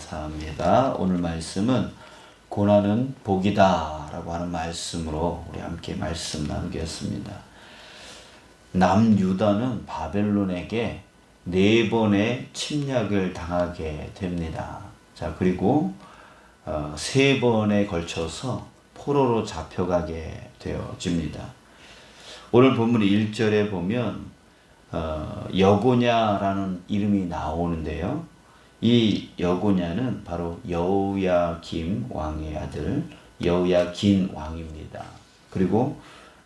감사합니다. 오늘 말씀은 고난은 복이다 라고 하는 말씀으로 우리 함께 말씀 나누겠습니다. 남유다는 바벨론에게 네 번의 침략을 당하게 됩니다. 자, 그리고 어, 세 번에 걸쳐서 포로로 잡혀가게 되어집니다. 오늘 본문 1절에 보면 어, 여고냐라는 이름이 나오는데요. 이 여고냐는 바로 여우야김 왕의 아들 여우야긴 왕입니다. 그리고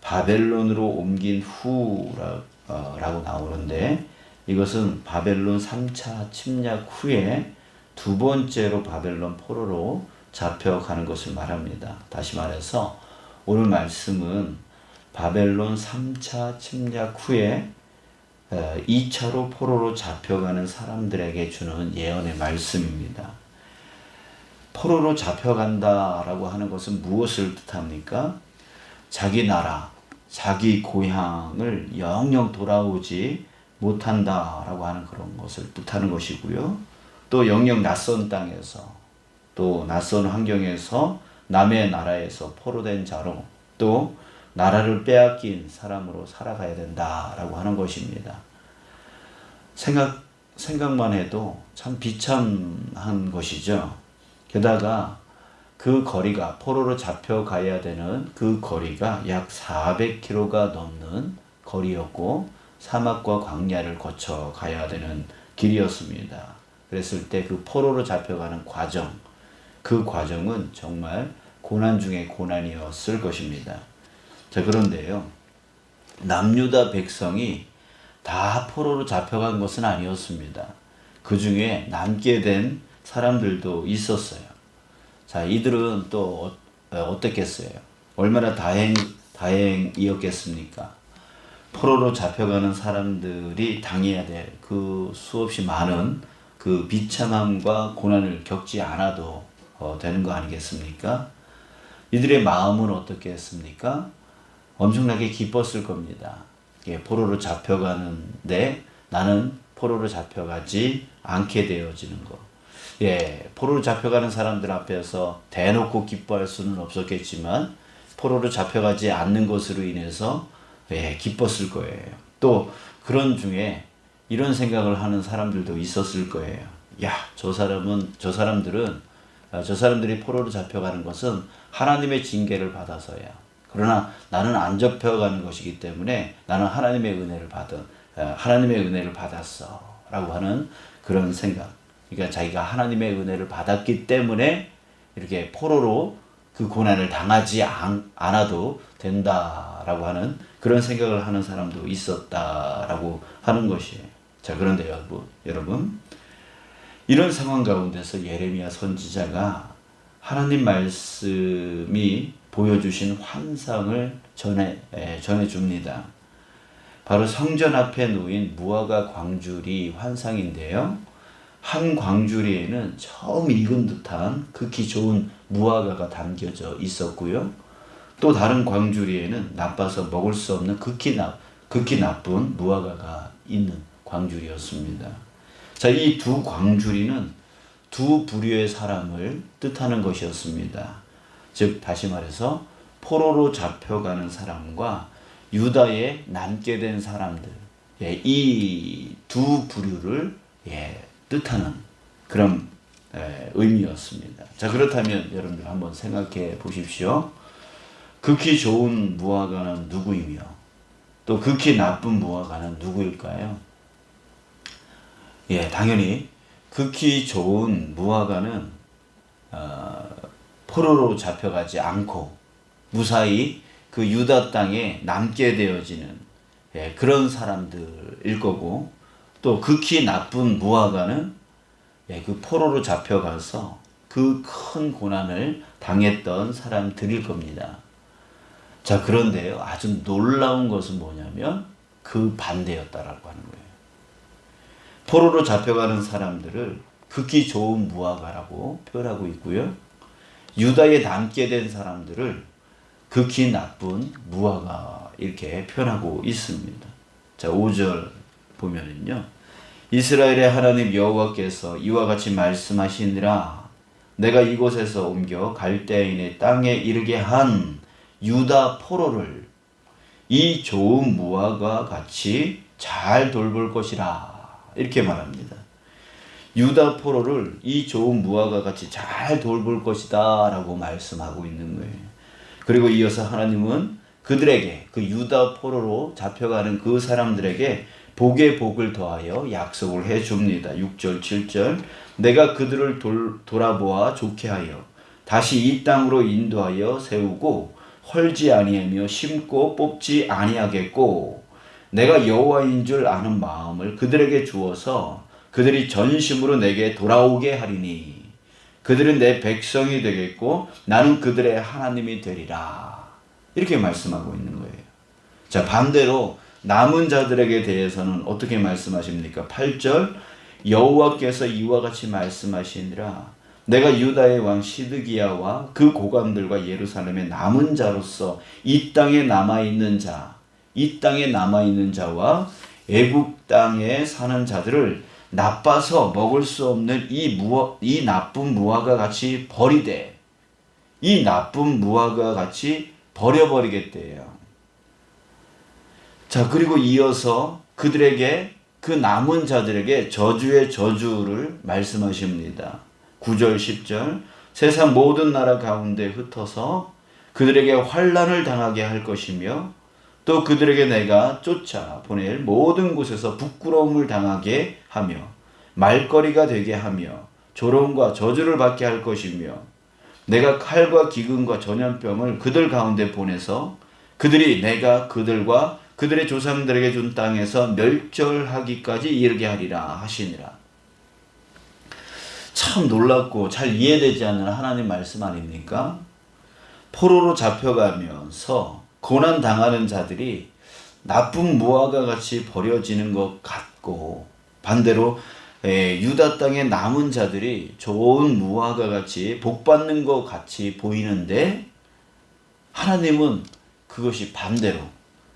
바벨론으로 옮긴 후라고 어, 나오는데 이것은 바벨론 3차 침략 후에 두 번째로 바벨론 포로로 잡혀가는 것을 말합니다. 다시 말해서 오늘 말씀은 바벨론 3차 침략 후에 2차로 어, 포로로 잡혀가는 사람들에게 주는 예언의 말씀입니다. 포로로 잡혀간다라고 하는 것은 무엇을 뜻합니까? 자기 나라, 자기 고향을 영영 돌아오지 못한다라고 하는 그런 것을 뜻하는 것이고요. 또 영영 낯선 땅에서 또 낯선 환경에서 남의 나라에서 포로된 자로 또 나라를 빼앗긴 사람으로 살아가야 된다라고 하는 것입니다. 생각 생각만 해도 참 비참한 것이죠. 게다가 그 거리가 포로로 잡혀가야 되는 그 거리가 약 400km가 넘는 거리였고 사막과 광야를 거쳐 가야 되는 길이었습니다. 그랬을 때 그 포로로 잡혀가는 과정, 그 과정은 정말 고난 중에 고난이었을 것입니다. 자, 그런데요. 남유다 백성이 다 포로로 잡혀간 것은 아니었습니다. 그 중에 남게 된 사람들도 있었어요. 자, 이들은 또 어, 어떻겠어요? 얼마나 다행, 다행이었겠습니까? 포로로 잡혀가는 사람들이 당해야 될 그 수없이 많은 그 비참함과 고난을 겪지 않아도 어, 되는 거 아니겠습니까? 이들의 마음은 어떻겠습니까? 엄청나게 기뻤을 겁니다. 예, 포로로 잡혀가는데 나는 포로로 잡혀가지 않게 되어지는 것. 예, 포로로 잡혀가는 사람들 앞에서 대놓고 기뻐할 수는 없었겠지만 포로로 잡혀가지 않는 것으로 인해서 예, 기뻤을 거예요. 또 그런 중에 이런 생각을 하는 사람들도 있었을 거예요. 야, 저 사람은 저 사람들은 아, 저 사람들이 포로로 잡혀가는 것은 하나님의 징계를 받아서야. 그러나 나는 안 접혀가는 것이기 때문에 나는 하나님의 은혜를 받은 어, 하나님의 은혜를 받았어 라고 하는 그런 생각 그러니까 자기가 하나님의 은혜를 받았기 때문에 이렇게 포로로 그 고난을 당하지 않, 아도 된다라고 하는 그런 생각을 하는 사람도 있었다라고 하는 것이에요. 자 그런데 여러분, 여러분 이런 상황 가운데서 예레미야 선지자가 하나님 말씀이 보여주신 환상을 전해, 전해 줍니다. 바로 성전 앞에 놓인 무화과 광줄이 환상인데요. 한 광주리에는 처음 익은 듯한 극히 좋은 무화과가 담겨져 있었고요. 또 다른 광주리에는 나빠서 먹을 수 없는 극히, 나, 극히 나쁜 무화과가 있는 광주리였습니다. 자, 이 두 광주리는 두 부류의 사람을 뜻하는 것이었습니다. 즉 다시 말해서 포로로 잡혀가는 사람과 유다에 남게 된 사람들 예, 이 두 부류를 예, 뜻하는 그런 예, 의미였습니다. 자 그렇다면 여러분들 한번 생각해 보십시오. 극히 좋은 무화과는 누구이며 또 극히 나쁜 무화과는 누구일까요? 예, 당연히 극히 좋은 무화과는 어, 포로로 잡혀가지 않고 무사히 그 유다 땅에 남게 되어지는 예, 그런 사람들일 거고 또 극히 나쁜 무화과는 예, 그 포로로 잡혀가서 그 큰 고난을 당했던 사람들일 겁니다. 자, 그런데요, 아주 놀라운 것은 뭐냐면 그 반대였다라고 하는 거예요. 포로로 잡혀가는 사람들을 극히 좋은 무화과라고 표현하고 있고요. 유다에 남게 된 사람들을 극히 나쁜 무화과 이렇게 표현하고 있습니다. 자, 5절 보면은요. 이스라엘의 하나님 여호와께서 이와 같이 말씀하시니라 내가 이곳에서 옮겨 갈대인의 땅에 이르게 한 유다 포로를 이 좋은 무화과 같이 잘 돌볼 것이라 이렇게 말합니다. 유다 포로를 이 좋은 무화과 같이 잘 돌볼 것이다 라고 말씀하고 있는 거예요. 그리고 이어서 하나님은 그들에게 그 유다 포로로 잡혀가는 그 사람들에게 복의 복을 더하여 약속을 해 줍니다. 6절 7절 내가 그들을 돌, 돌아보아 좋게 하여 다시 이 땅으로 인도하여 세우고 헐지 아니하며 심고 뽑지 아니하겠고 내가 여호와인 줄 아는 마음을 그들에게 주어서 그들이 전심으로 내게 돌아오게 하리니 그들은 내 백성이 되겠고 나는 그들의 하나님이 되리라 이렇게 말씀하고 있는 거예요. 자 반대로 남은 자들에게 대해서는 어떻게 말씀하십니까? 8절 여호와께서 이와 같이 말씀하시니라 내가 유다의 왕 시드기야와 그 고관들과 예루살렘의 남은 자로서 이 땅에 남아 있는 자, 이 땅에 남아 있는 자와 애굽 땅에 사는 자들을 나빠서 먹을 수 없는 이 무화, 이 나쁜 무화과 같이 버리되 이 나쁜 무화과 같이 버려버리겠대요. 자, 그리고 이어서 그들에게 그 남은 자들에게 저주의 저주를 말씀하십니다. 9절 10절 세상 모든 나라 가운데 흩어서 그들에게 환란을 당하게 할 것이며 또 그들에게 내가 쫓아 보낼 모든 곳에서 부끄러움을 당하게 하며 말거리가 되게 하며 조롱과 저주를 받게 할 것이며 내가 칼과 기근과 전염병을 그들 가운데 보내서 그들이 내가 그들과 그들의 조상들에게 준 땅에서 멸절하기까지 이르게 하리라 하시니라. 참 놀랍고 잘 이해되지 않는 하나님 말씀 아닙니까? 포로로 잡혀가면서 고난 당하는 자들이 나쁜 무화과 같이 버려지는 것 같고 반대로 에, 유다 땅의 남은 자들이 좋은 무화과 같이 복받는 것 같이 보이는데 하나님은 그것이 반대로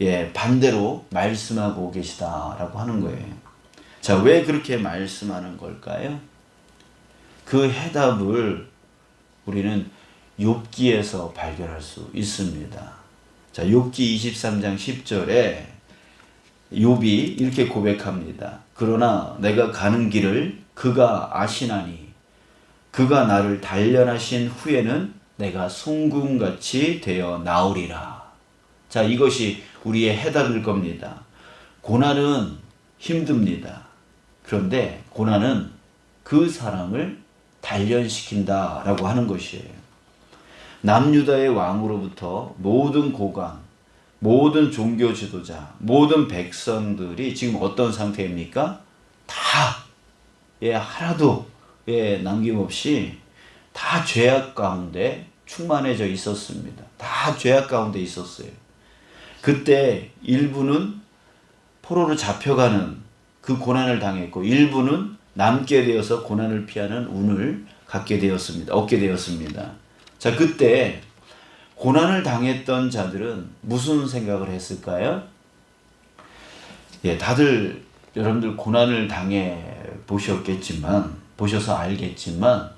예 반대로 말씀하고 계시다라고 하는 거예요. 자 왜 그렇게 말씀하는 걸까요? 그 해답을 우리는 욥기에서 발견할 수 있습니다. 자, 욥기 23장 10절에 욥이 이렇게 고백합니다. 그러나 내가 가는 길을 그가 아시나니 그가 나를 단련하신 후에는 내가 송금같이 되어 나오리라. 자, 이것이 우리의 해답일 겁니다. 고난은 힘듭니다. 그런데 고난은 그 사람을 단련시킨다라고 하는 것이에요. 남유다의 왕으로부터 모든 고관, 모든 종교 지도자, 모든 백성들이 지금 어떤 상태입니까? 다, 예, 하나도, 예, 남김없이 다 죄악 가운데 충만해져 있었습니다. 다 죄악 가운데 있었어요. 그때 일부는 포로로 잡혀가는 그 고난을 당했고, 일부는 남게 되어서 고난을 피하는 운을 갖게 되었습니다. 얻게 되었습니다. 자, 그때 고난을 당했던 자들은 무슨 생각을 했을까요? 예, 다들 여러분들 고난을 당해 보셨겠지만, 보셔서 알겠지만,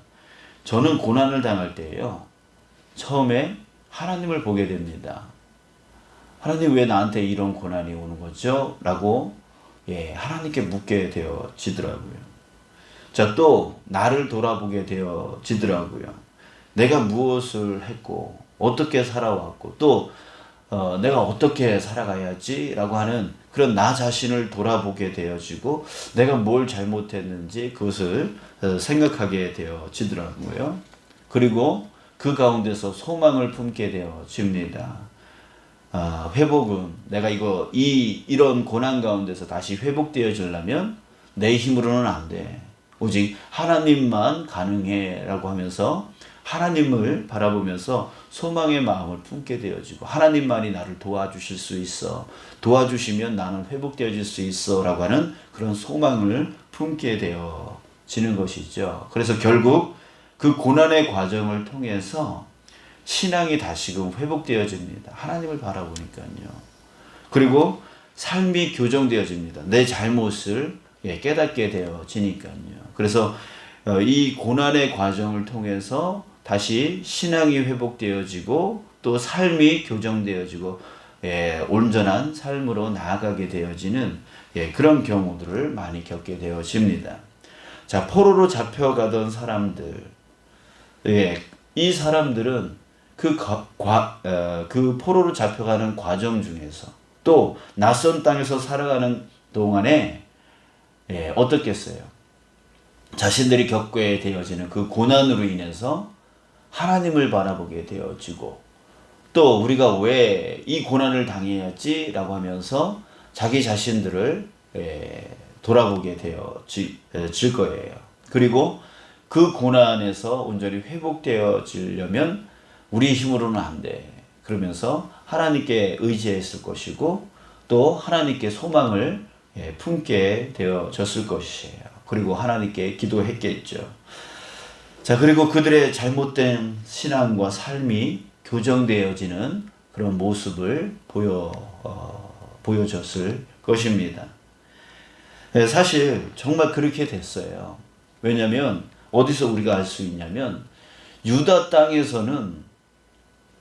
저는 고난을 당할 때요, 처음에 하나님을 보게 됩니다. 하나님 왜 나한테 이런 고난이 오는 거죠? 라고, 예, 하나님께 묻게 되어지더라고요. 자, 또 나를 돌아보게 되어지더라고요. 내가 무엇을 했고, 어떻게 살아왔고, 또 어, 내가 어떻게 살아가야지라고 하는 그런 나 자신을 돌아보게 되어지고, 내가 뭘 잘못했는지 그것을 어, 생각하게 되어지더라고요. 그리고 그 가운데서 소망을 품게 되어집니다. 아, 회복은 내가 이거 이 이런 고난 가운데서 다시 회복되어지려면 내 힘으로는 안 돼. 오직 하나님만 가능해라고 하면서 하나님을 바라보면서 소망의 마음을 품게 되어지고 하나님만이 나를 도와주실 수 있어 도와주시면 나는 회복되어질 수 있어 라고 하는 그런 소망을 품게 되어지는 것이죠. 그래서 결국 그 고난의 과정을 통해서 신앙이 다시금 회복되어집니다. 하나님을 바라보니까요. 그리고 삶이 교정되어집니다. 내 잘못을 예, 깨닫게 되어지니까요. 그래서 어, 이 고난의 과정을 통해서 다시 신앙이 회복되어지고 또 삶이 교정되어지고 예, 온전한 삶으로 나아가게 되어지는 예, 그런 경우들을 많이 겪게 되어집니다. 자, 포로로 잡혀가던 사람들, 예, 이 사람들은 그, 과, 과, 어, 그 포로로 잡혀가는 과정 중에서 또 낯선 땅에서 살아가는 동안에 예, 어떻겠어요? 자신들이 겪게 되어지는 그 고난으로 인해서 하나님을 바라보게 되어지고 또 우리가 왜 이 고난을 당해야지라고 하면서 자기 자신들을 예, 돌아보게 되어질 거예요. 그리고 그 고난에서 온전히 회복되어지려면 우리 힘으로는 안 돼. 그러면서 하나님께 의지했을 것이고 또 하나님께 소망을 예, 품게 되어졌을 것이에요. 그리고 하나님께 기도했겠죠. 자, 그리고 그들의 잘못된 신앙과 삶이 교정되어지는 그런 모습을 보여, 어, 보여줬을 것입니다. 네, 사실 정말 그렇게 됐어요. 왜냐하면 어디서 우리가 알 수 있냐면 유다 땅에서는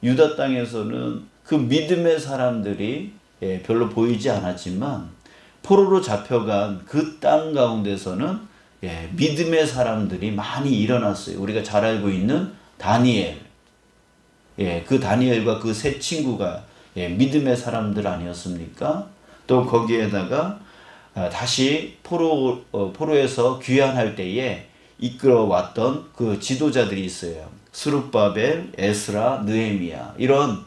유다 땅에서는 그 믿음의 사람들이 예, 별로 보이지 않았지만 포로로 잡혀간 그 땅 가운데서는 예, 믿음의 사람들이 많이 일어났어요. 우리가 잘 알고 있는 다니엘. 예, 그 다니엘과 그 세 친구가 예, 믿음의 사람들 아니었습니까? 또 거기에다가 아, 다시 포로 어, 포로에서 귀환할 때에 이끌어왔던 그 지도자들이 있어요. 스룹바벨, 에스라, 느헤미야 이런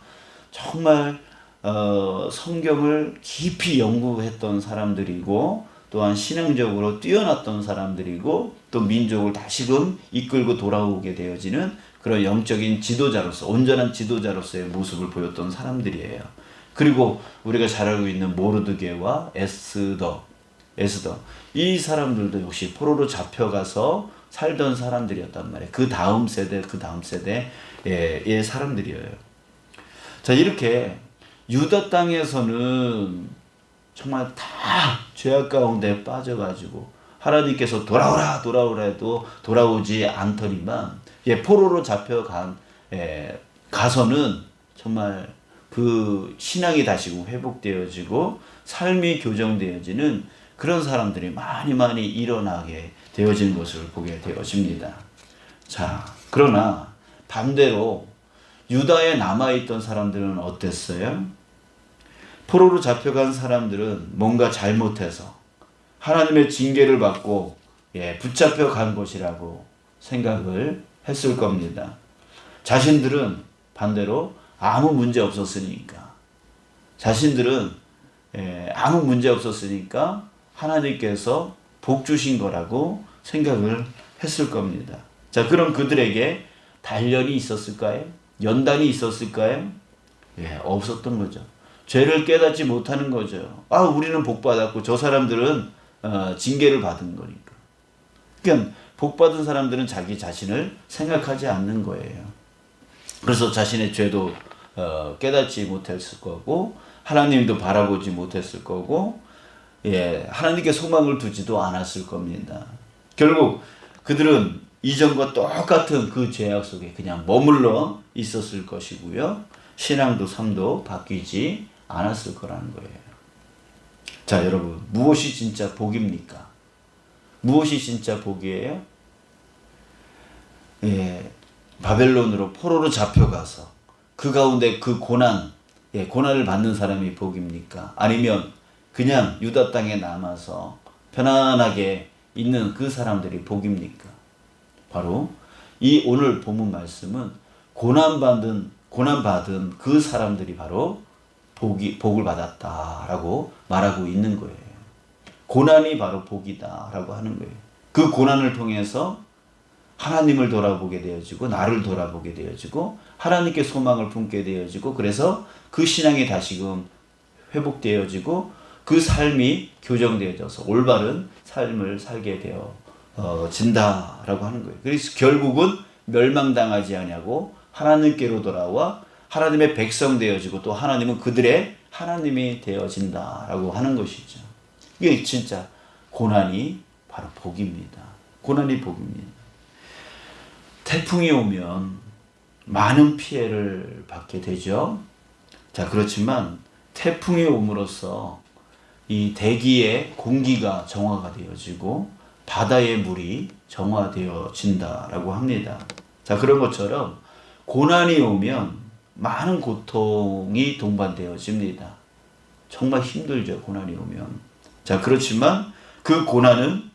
정말 어, 성경을 깊이 연구했던 사람들이고 또한 신앙적으로 뛰어났던 사람들이고 또 민족을 다시금 이끌고 돌아오게 되어지는 그런 영적인 지도자로서 온전한 지도자로서의 모습을 보였던 사람들이에요. 그리고 우리가 잘 알고 있는 모르드게와 에스더, 에스더 이 사람들도 역시 포로로 잡혀가서 살던 사람들이었단 말이에요. 그 다음 세대, 그 다음 세대의 사람들이에요. 자 이렇게 유다 땅에서는 정말 다 죄악 가운데 빠져가지고 하나님께서 돌아오라 돌아오라 해도 돌아오지 않더니만 예, 포로로 잡혀간 예, 가서는 정말 그 신앙이 다시 회복되어지고 삶이 교정되어지는 그런 사람들이 많이 많이 일어나게 되어진 것을 보게 되어집니다. 자, 그러나 반대로 유다에 남아있던 사람들은 어땠어요? 포로로 잡혀간 사람들은 뭔가 잘못해서 하나님의 징계를 받고 예, 붙잡혀 간 것이라고 생각을 했을 겁니다. 자신들은 반대로 아무 문제 없었으니까 자신들은 예, 아무 문제 없었으니까 하나님께서 복 주신 거라고 생각을 했을 겁니다. 자, 그럼 그들에게 단련이 있었을까요? 연단이 있었을까요? 예, 없었던 거죠. 죄를 깨닫지 못하는 거죠. 아, 우리는 복 받았고 저 사람들은 어, 징계를 받은 거니까. 그러니까 복 받은 사람들은 자기 자신을 생각하지 않는 거예요. 그래서 자신의 죄도 어, 깨닫지 못했을 거고 하나님도 바라보지 못했을 거고 예, 하나님께 소망을 두지도 않았을 겁니다. 결국 그들은 이전과 똑같은 그 죄악 속에 그냥 머물러 있었을 것이고요. 신앙도 삶도 바뀌지 않았을 거라는 거예요. 자, 여러분, 무엇이 진짜 복입니까? 무엇이 진짜 복이에요? 예, 바벨론으로 포로로 잡혀가서 그 가운데 그 고난, 예, 고난을 받는 사람이 복입니까? 아니면 그냥 유다 땅에 남아서 편안하게 있는 그 사람들이 복입니까? 바로 이 오늘 본문 말씀은 고난받은 고난받은 그 사람들이 바로 복이 복을 받았다라고 말하고 있는 거예요. 고난이 바로 복이다라고 하는 거예요. 그 고난을 통해서 하나님을 돌아보게 되어지고 나를 돌아보게 되어지고 하나님께 소망을 품게 되어지고 그래서 그 신앙이 다시금 회복되어지고 그 삶이 교정되어져서 올바른 삶을 살게 되어 어, 진다라고 하는 거예요. 그래서 결국은 멸망당하지 않냐고 하나님께로 돌아와 하나님의 백성 되어지고 또 하나님은 그들의 하나님이 되어진다라고 하는 것이죠. 이게 진짜 고난이 바로 복입니다. 고난이 복입니다. 태풍이 오면 많은 피해를 받게 되죠. 자, 그렇지만 태풍이 옴으로써 이 대기의 공기가 정화가 되어지고 바다의 물이 정화되어진다라고 합니다. 자, 그런 것처럼 고난이 오면 많은 고통이 동반되어집니다. 정말 힘들죠, 고난이 오면. 자, 그렇지만 그 고난은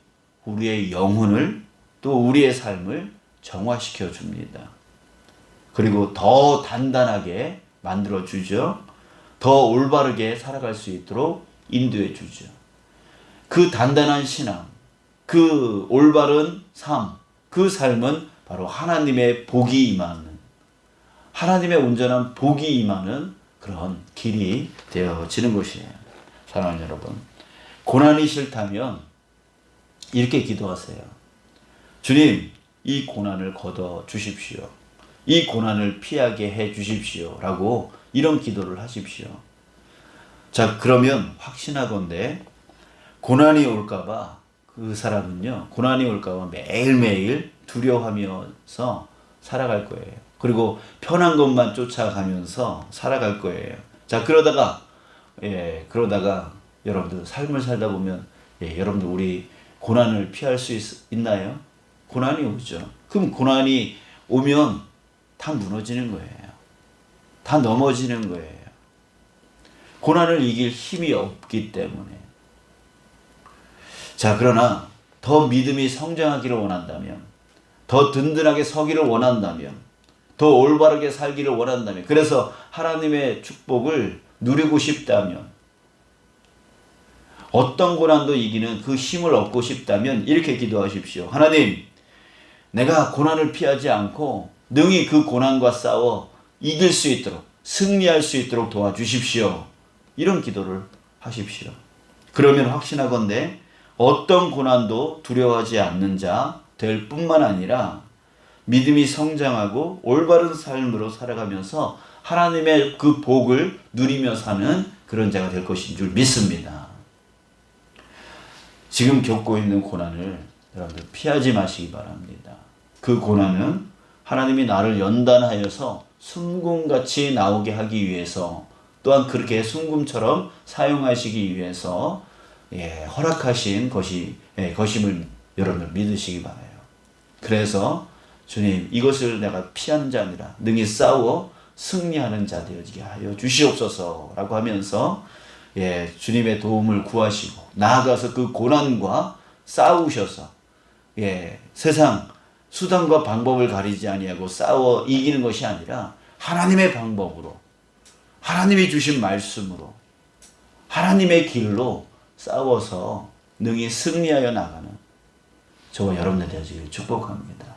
우리의 영혼을 또 우리의 삶을 정화시켜 줍니다. 그리고 더 단단하게 만들어 주죠. 더 올바르게 살아갈 수 있도록 인도해 주죠. 그 단단한 신앙, 그 올바른 삶, 그 삶은 바로 하나님의 복이 임하는, 하나님의 온전한 복이 임하는 그런 길이 되어지는 것이에요. 사랑하는 여러분. 고난이 싫다면 이렇게 기도하세요. 주님, 이 고난을 걷어 주십시오. 이 고난을 피하게 해 주십시오. 라고 이런 기도를 하십시오. 자, 그러면 확신하건대 고난이 올까봐 그 사람은요, 고난이 올까봐 매일매일 두려워하면서 살아갈 거예요. 그리고 편한 것만 쫓아가면서 살아갈 거예요. 자, 그러다가, 예, 그러다가 여러분들 삶을 살다 보면, 예, 여러분들 우리 고난을 피할 수 있, 있나요? 고난이 오죠. 그럼 고난이 오면 다 무너지는 거예요. 다 넘어지는 거예요. 고난을 이길 힘이 없기 때문에. 자, 그러나 더 믿음이 성장하기를 원한다면, 더 든든하게 서기를 원한다면, 더 올바르게 살기를 원한다면, 그래서 하나님의 축복을 누리고 싶다면, 어떤 고난도 이기는 그 힘을 얻고 싶다면 이렇게 기도하십시오. 하나님, 내가 고난을 피하지 않고 능히 그 고난과 싸워 이길 수 있도록 승리할 수 있도록 도와주십시오. 이런 기도를 하십시오. 그러면 확신하건대 어떤 고난도 두려워하지 않는 자 될 뿐만 아니라 믿음이 성장하고 올바른 삶으로 살아가면서 하나님의 그 복을 누리며 사는 그런 자가 될 것인 줄 믿습니다. 지금 겪고 있는 고난을 여러분들 피하지 마시기 바랍니다. 그 고난은 하나님이 나를 연단하여서 순금같이 나오게 하기 위해서 또한 그렇게 순금처럼 사용하시기 위해서 예, 허락하신 것이 예, 것임을 여러분들 믿으시기 바라요. 그래서 주님 이것을 내가 피하는 자 아니라 능히 싸워 승리하는 자 되어지게 하여 주시옵소서라고 하면서 예, 주님의 도움을 구하시고 나아가서 그 고난과 싸우셔서 예, 세상 수단과 방법을 가리지 아니하고 싸워 이기는 것이 아니라 하나님의 방법으로 하나님이 주신 말씀으로 하나님의 길로 싸워서 능히 승리하여 나가는 저와 여러분들 되어지기를 축복합니다.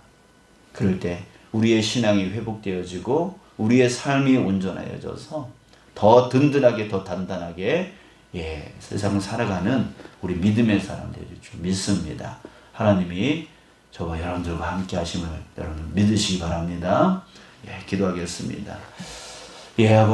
그럴 때 우리의 신앙이 회복되어지고 우리의 삶이 온전해져서 더 든든하게 더 단단하게 예, 세상을 살아가는 우리 믿음의 사람 되줄 줄 믿습니다. 하나님이 저와 여러분들과 함께 하심을 여러분 믿으시기 바랍니다. 예, 기도하겠습니다. 예, 아버지